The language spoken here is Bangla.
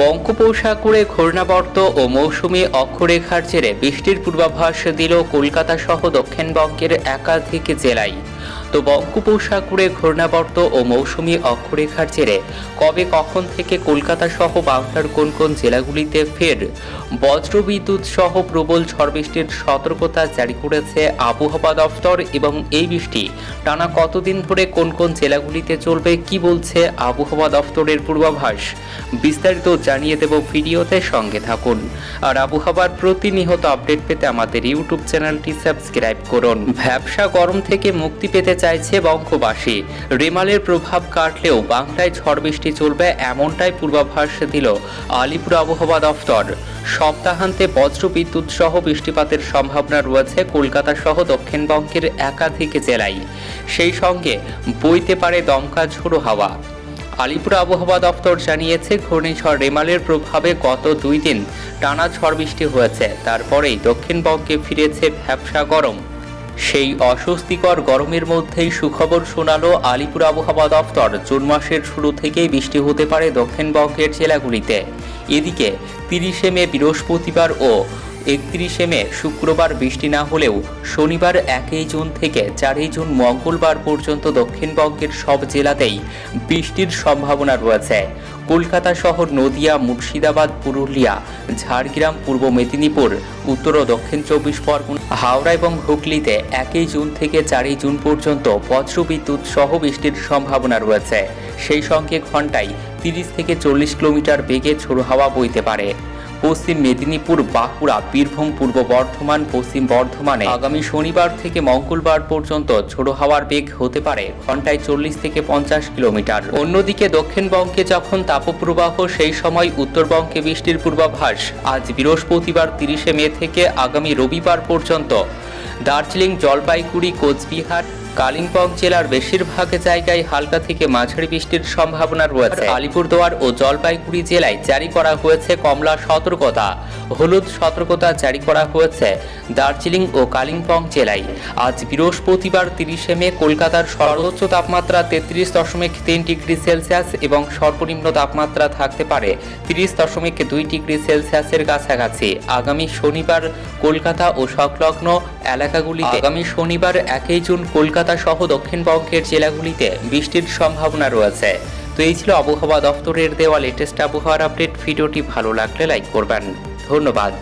বঙ্গোপসাগরে ঘূর্ণাবর্ত ও মৌসুমি অক্ষরেখার জেরে বৃষ্টির পূর্বাভাস দিল কলকাতা সহ দক্ষিণবঙ্গের একাধিক জেলায়। তো বঙ্গোপসাগরে ঘূর্ণাবর্ত ও মৌসুমী অক্ষরেখার জেরে কবে কখন থেকে কলকাতা সহ বাংলার কোন কোন জেলাগুলিতে ফের বজ্রবিদ্যুৎ সহ প্রবল ঝড় বৃষ্টির সতর্কতা জারি করেছে আবহাওয়া দফতর এবং এই বৃষ্টি টানা কতদিন ধরে কোন কোন জেলাগুলিতে চলবে কি বলছে আবহাওয়া দফতরের পূর্বাভাস? বিস্তারিত জানিয়ে দেব ভিডিওতে সঙ্গে থাকুন। আর আবহাওয়ার প্রতিনিয়ত আপডেট পেতে আমাদের ইউটিউব চ্যানেলটি সাবস্ক্রাইব করুন। ভ্যাবসা গরম থেকে মুক্তি পেতে চাইছে বঙ্গবাসী। রেমালের প্রভাব কাটলেও বাংলায় ঝড় বৃষ্টি চলবে এমনটাই পূর্বাভাস দিল আলিপুর আবহাওয়া দফতর। সপ্তাহান্তে বজ্র বিদ্যুৎ সহ বৃষ্টিপাতের সম্ভাবনা রয়েছে কলকাতা সহ দক্ষিণবঙ্গের একাধিক জেলায়। সেই সঙ্গে বইতে পারে দমকা ঝোড়ো হাওয়া। আলিপুর আবহাওয়া দপ্তর জানিয়েছে, ঘূর্ণিঝড় রেমালের প্রভাবে গত দুই দিন টানা ঝড় বৃষ্টি হয়েছে। তারপরেই দক্ষিণবঙ্গে ফিরেছে ভ্যাবসা গরম। সেই অস্বস্তিকর গরমের মধ্যেই সুখবর শোনালো আলিপুর আবহাওয়া দপ্তর। জুন মাসের শুরু থেকেই বৃষ্টি হতে পারে দক্ষিণবঙ্গের জেলাগুলিতে। এদিকে তিরিশে মে বৃহস্পতিবার ও একত্রিশে মে শুক্রবার বৃষ্টি না হলেও শনিবার একই জুন থেকে চারই জুন মঙ্গলবার পর্যন্ত দক্ষিণবঙ্গের সব জেলাতেই বৃষ্টির সম্ভাবনা রয়েছে। কলকাতা শহর, নদিয়া, মুর্শিদাবাদ, পুরুলিয়া, ঝাড়গ্রাম, পূর্ব মেদিনীপুর, উত্তর ও দক্ষিণ চব্বিশ পরগনা, হাওড়া এবং হুগলিতে একই জুন থেকে চারই জুন পর্যন্ত বজ্রবিদ্যুৎ সহ বৃষ্টির সম্ভাবনা রয়েছে। সেই সঙ্গে ঘন্টায় তিরিশ থেকে চল্লিশ কিলোমিটার বেগে ঝোড়ো হাওয়া বইতে পারে। পশ্চিম মেদিনীপুর, বাঁকুড়া, বীরভূম, পূর্ব বর্ধমান, পশ্চিম বর্ধমানে আগামী শনিবার থেকে মঙ্গলবার পর্যন্ত ঝোড়ো হাওয়ার বেগ হতে পারে ঘন্টায় চল্লিশ থেকে পঞ্চাশ কিলোমিটার। অন্যদিকে দক্ষিণবঙ্গে যখন তাপপ্রবাহ, সেই সময় উত্তরবঙ্গে বৃষ্টির পূর্বাভাস। আজ বৃহস্পতিবার তিরিশে মে থেকে আগামী রবিবার পর্যন্ত দার্জিলিং, জলপাইগুড়ি, কোচবিহার কালিম্পং জেলার বেশিরভাগ জায়গায় হালকা থেকে মাঝারি বৃষ্টির সম্ভাবনা রয়েছে। আলিপুরদুয়ার ও জলপাইগুড়ি জেলায় জারি করা হয়েছে কমলা সতর্কতা। হলুদ সতর্কতা জারি করা হয়েছে দার্জিলিং ও কালিম্পং জেলায়। আজ বৃহস্পতিবার তিরিশে মে কলকাতার সর্বোচ্চ তাপমাত্রা তেত্রিশ দশমিক তিন ডিগ্রি সেলসিয়াস এবং সর্বনিম্ন তাপমাত্রা থাকতে পারে তিরিশ দশমিক দুই ডিগ্রি সেলসিয়াসের কাছাকাছি। আগামী শনিবার কলকাতা ও সংলগ্ন এলাকাগুলি আগামী শনিবার একই জুন কলকাতা সহ দক্ষিণবঙ্গের জেলাগুলিতে বৃষ্টির সম্ভাবনা রয়েছে। তো এই ছিল আবহাওয়া দপ্তরের দেওয়া লেটেস্ট আবহাওয়ার আপডেট ভিডিওটি ভালো লাগলে লাইক করবেন। ধন্যবাদ।